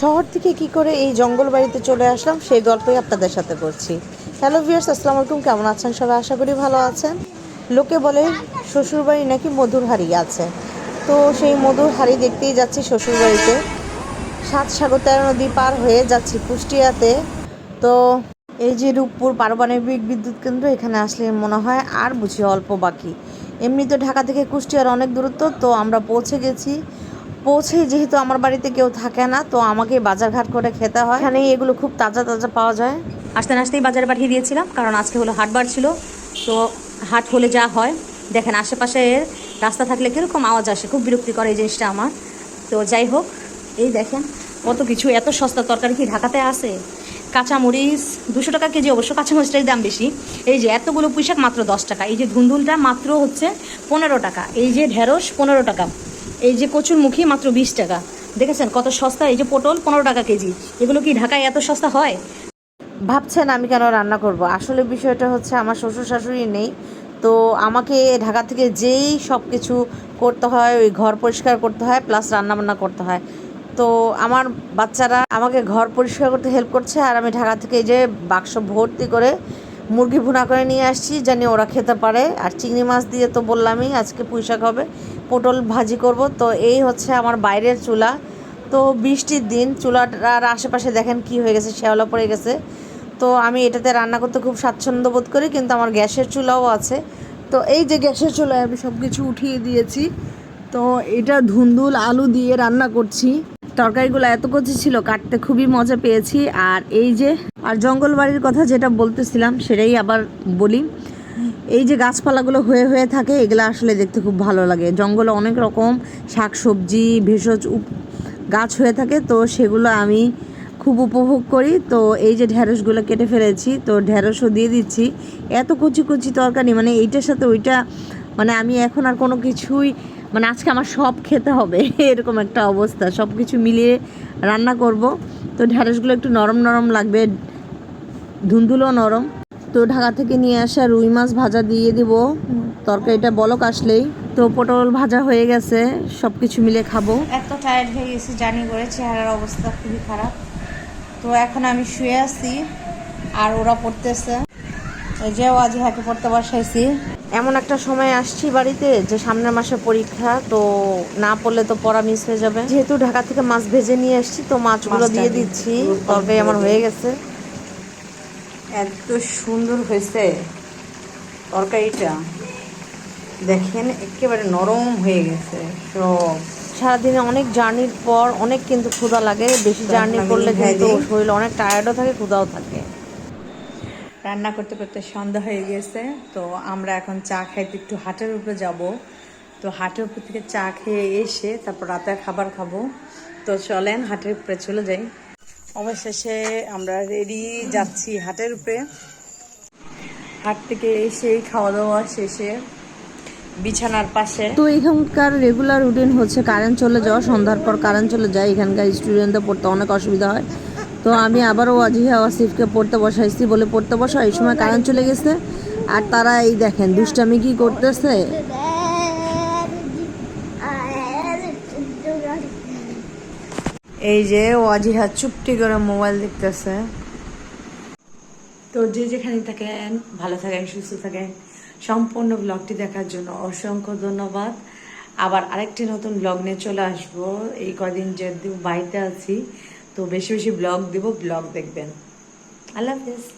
শহর থেকে কি করে এই জঙ্গল বাড়িতে চলে আসলাম, সেই গল্পই আপনাদের সাথে করছি। হ্যালো ভিউয়ার্স, আসসালামু আলাইকুম। কেমন আছেন সবাই? আশা করি ভালো আছেন। লোকে বলে শ্বশুরবাড়ি নাকি মধুর হাড়ি আছে। তো সেই মধুর হাড়ি দেখতেই যাচ্ছি শ্বশুরবাড়িতে। সাত সাগর তেরো নদী পার হয়ে যাচ্ছি কুষ্টিয়াতে। তো এই যে রূপপুর পারমাণবিক বিদ্যুৎ কেন্দ্র, এখানে আসলে মনে হয় আর বুঝি অল্প বাকি। এমনি তো ঢাকা থেকে কুষ্টিয়ার অনেক দূরত্ব, তো আমরা পৌঁছে গেছি। পৌঁছে যেহেতু আমার বাড়িতে কেউ থাকে না, তো আমাকে বাজারঘাট করে খেতে হয়। এখানে এগুলো খুব তাজা তাজা পাওয়া যায়। আসতে আসতেই বাজারে পাঠিয়ে দিয়েছিলাম, কারণ আজকে হলো হাটবার ছিল। তো হাট হলে যা হয়, দেখেন আশেপাশে রাস্তা থাকলে কীরকম আওয়াজ আসে, খুব বিরক্তি করে এই জিনিসটা আমার। তো যাই হোক, এই দেখেন কত কিছু, এত সস্তা তরকারি কি ঢাকাতে আসে কাঁচামরিচ, দুশো টাকা কেজি অবশ্য কাঁচামরিচটাই দাম বেশি। এই যে এতগুলো পুঁইশাক মাত্র দশ টাকা, এই যে ধুন্দুলটা মাত্র হচ্ছে পনেরো টাকা, এই যে ঢেঁড়স পনেরো টাকা। এই যে কচুরমুখী মাত্র বিশ টাকা। দেখেছেন কত সস্তা? এই যে পটল, পনেরো টাকা কেজি। এগুলো কি ঢাকায় এত সস্তা হয়? ভাবছেন আমি কেন রান্না করব? আসলে বিষয়টা হচ্ছে আমার শ্বশুর শাশুড়ি নেই। তো আমাকে ঢাকা থেকে যেই সব কিছু করতে হয়, ওই ঘর পরিষ্কার করতে হয় প্লাস রান্নাবান্না করতে হয়। তো আমার বাচ্চারা আমাকে ঘর পরিষ্কার করতে হেল্প করছে, আর আমি ঢাকা থেকে যে বাক্স ভর্তি করে মুরগি ভুনা করে নিয়ে আসছি, জানি ওরা খেতে পারে। আর চিংড়ি মাছ দিয়ে তো বললামই, আজকে পুঁইশাক হবে। পটল ভাজি করব। তো এই হচ্ছে আমার বাইরের চুলা। তো বৃষ্টির দিন চুলাটার আশেপাশে দেখেন কি হয়ে গেছে, শ্যাওলা পড়ে গেছে। তো আমি এটাতে রান্না করতে খুব স্বাচ্ছন্দ্য বোধ করি, কিন্তু আমার গ্যাসের চুলাও আছে। তো এই যে গ্যাসের চুলায় আমি সব কিছু উঠিয়ে দিয়েছি। তো এটা ধুন্দুল আলু দিয়ে রান্না করছি। তরকারিগুলো এত কচি ছিল, কাটতে খুবই মজা পেয়েছি। আর এই যে আর জঙ্গল বাড়ির কথা যেটা বলতেছিলাম, সেটাই আবার বলি। এই যে গাছপালাগুলো হয়ে হয়ে থাকে, এগুলো আসলে দেখতে খুব ভালো লাগে। জঙ্গলে অনেক রকম শাক সবজি ভেষজ গাছ হয়ে থাকে, তো সেগুলো আমি খুব উপভোগ করি। তো এই যে ঢ্যাঁড়সগুলো কেটে ফেলেছি, তো ঢ্যাঁড়সও দিয়ে দিচ্ছি। এত কচি কচি তরকারি মানে এইটার সাথে ওইটা মানে আমি এখন আর কোনো কিছুই মানে আজকে আমার সব খেতে হবে, এরকম একটা অবস্থা। সব কিছু মিলিয়ে রান্না করব। তো ঢ্যাঁড়সগুলো একটু নরম নরম লাগবে ধুন্দুলো নরম। তো ঢাকা থেকে নিয়ে আসা রুই মাছ ভাজা দিয়ে দিব। তরকারিটা বলক আসলেই। তো পটল ভাজা হয়ে গেছে সব কিছু মিলে খাব। এত টায়ার্ড হয়ে গেছি জার্নি করে চেহারার অবস্থা খুবই খারাপ। তো এখন আমি শুয়ে আছি আর ওরা পড়তেছে। যে ওয়াজিহাকে পড়তে বসাইছি। এমন একটা সময় আসছি বাড়িতে যে সামনের মাসে পরীক্ষা তো না পড়লে তো পড়া মিস হয়ে যাবে। যেহেতু ঢাকা থেকে মাছ ভেজে নিয়ে আসছি তো মাছগুলো দিয়ে দিচ্ছি তরকারি আমার হয়ে গেছে। এত সুন্দর হয়েছে তরকারিটা। দেখেন একেবারে নরম হয়ে গেছে সব। সারাদিনে অনেক জার্নির পর অনেক কিন্তু ক্ষুধা লাগে। বেশি জার্নি করলে কিন্তু শরীর অনেক টায়ার্ডও থাকে ক্ষুধাও থাকে। রান্না করতে করতে সন্ধ্যা হয়ে গেছে তো আমরা এখন চা খাইতে একটু হাটের উপরে যাব। তো হাটের উপর থেকে চা খেয়ে এসে তারপর রাতে খাবার খাব। তো চলেন হাটের উপরে চলে যাই। অবশেষে আমরা রেডি যাচ্ছি হাটের উপরে। হাট থেকে এসে খাওয়া দাওয়া শেষে বিছানার পাশে। তো এখানকার রেগুলার রুটিন হচ্ছে কারেন্ট চলে যাওয়া, সন্ধ্যার পর কারেন্ট চলে যায়, এখানকার স্টুডেন্টদের পড়তে অনেক অসুবিধা হয়। তো আমি আবারও ওয়াজিহা ওয়াসিফকে পড়তে বসাইছি, বলে পড়তে বসা, এই সময় কারেন্ট চলে গেছে। আর তারা এই দেখেন, দুষ্টামি কি করতেছে? এই যে ওয়াজিহা চুপটি করে মোবাইল দেখতেছে। তো যে যেখানে থাকেন, ভালো থাকেন, সুস্থ থাকেন, সম্পূর্ণ ব্লগটি দেখার জন্য অসংখ্য ধন্যবাদ। আবার আরেকটি নতুন ব্লগ নিয়ে চলে আসব। এই কদিন যেহেতু বাড়িতে আছি, তো বেশি বেশি ব্লগ দিব ব্লগ দেখবেন। আল্লাহ হাফেজ।